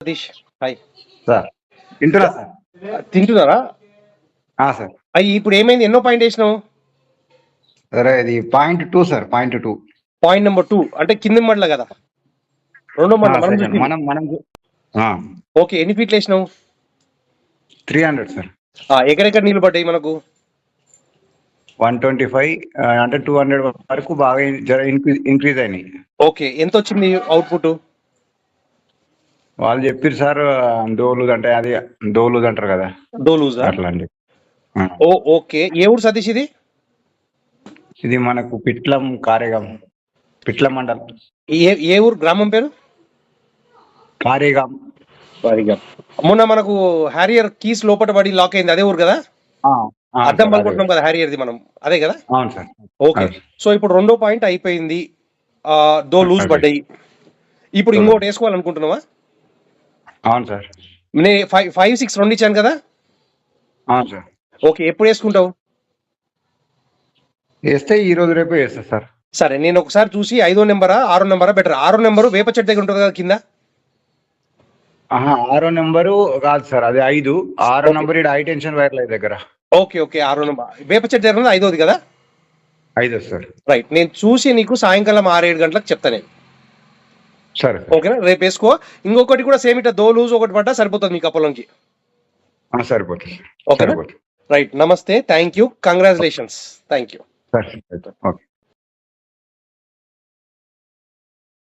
Satish hi. Sir. వింటున్నా sir? తింటున్నారా? ఆ, సార్. అయ్యి ఇప్పుడు ఏమైంది? ఎన్నో పాయింట్ వేసినావు? సరే ఇది point two sir point two. Point number two అంటే కింది మడల కదా? రెండో మడల మనం. మనం ఓకే ఎన్ని ఫీట్లు వేసినావు? Three hundred sir. ఎక్కడెక్కడ నీళ్ళు పడ్డాయి మనకు? వన్ ట్వంటీ ఫైవ్ అంటే టూ హండ్రెడ్ వరకు బాగా ఇంక్రీజ్ అయినాయి. ఓకే ఎంత వచ్చింది అవుట్పుట్ వాళ్ళు చెప్పారు సార్ దోలు అంటే అది దోలు అంటారు కదా. డోలూజా? అట్లా అండి. ఓ ఓకే. ఏ ఊరు సతీష్ ఇది? ఇది మనకు పిట్లం కారేగాం పిట్లం మండలం. ఏ ఏ ఊరు? గ్రామం పేరు? కారేగాం. మొన్న మనకు హ్యారియర్ కీస్ లోపల పడి లాక్ అయింది అదే ఊరు కదా? సార్, పలుకుంటున్నాం కదా హ్యారియర్ది మనం అదే కదా. అవును సార్. ఓకే. సో ఇప్పుడు రెండో పాయింట్ అయిపోయింది దో లూజ్. పడ్డాయి. ఇప్పుడు ఇంకోటి వేసుకోవాలనుకుంటున్నావా? అవును సార్. నే ఫైవ్ ఫైవ్ సిక్స్ రెండు ఇచ్చాను కదా? అవును సార్. ఓకే ఎప్పుడు వేసుకుంటావు? వేస్తే ఈ రోజు రేపు వేస్తా సార్. సరే నేను ఒకసారి చూసి ఐదో నెంబరా ఆరో నెంబరా బెటర్. ఆరో నెంబరు వేప చెట్టు దగ్గర ఉంటుంది కదా కింద? ఆరో నెంబరు కాదు సార్ అది ఐదు. ఆరో నెంబర్ ఇక్కడ హై టెన్షన్ వైర్ల దగ్గర. ఓకే ఓకే ఆరో నెంబర్ వేప చెట్టు దగ్గర ఐదోది కదా? ఐదు సార్. రైట్ నేను చూసి నీకు సాయంకాలం ఆరు ఏడు గంటలకు చెప్తాను నేను. సరే. ఓకేనా? రేపు వేసుకో. ఇంకొకటి కూడా సేమ్ ఇట్లా దో లూజ్ ఒకటి పడ్డా సరిపోతుంది మీ కప్పలంకి ఆ, సరిపోతుంది. ఓకేనా? సరిపోతుంది. రైట్. నమస్తే. Thank you. Congratulations. Thank you. Okay.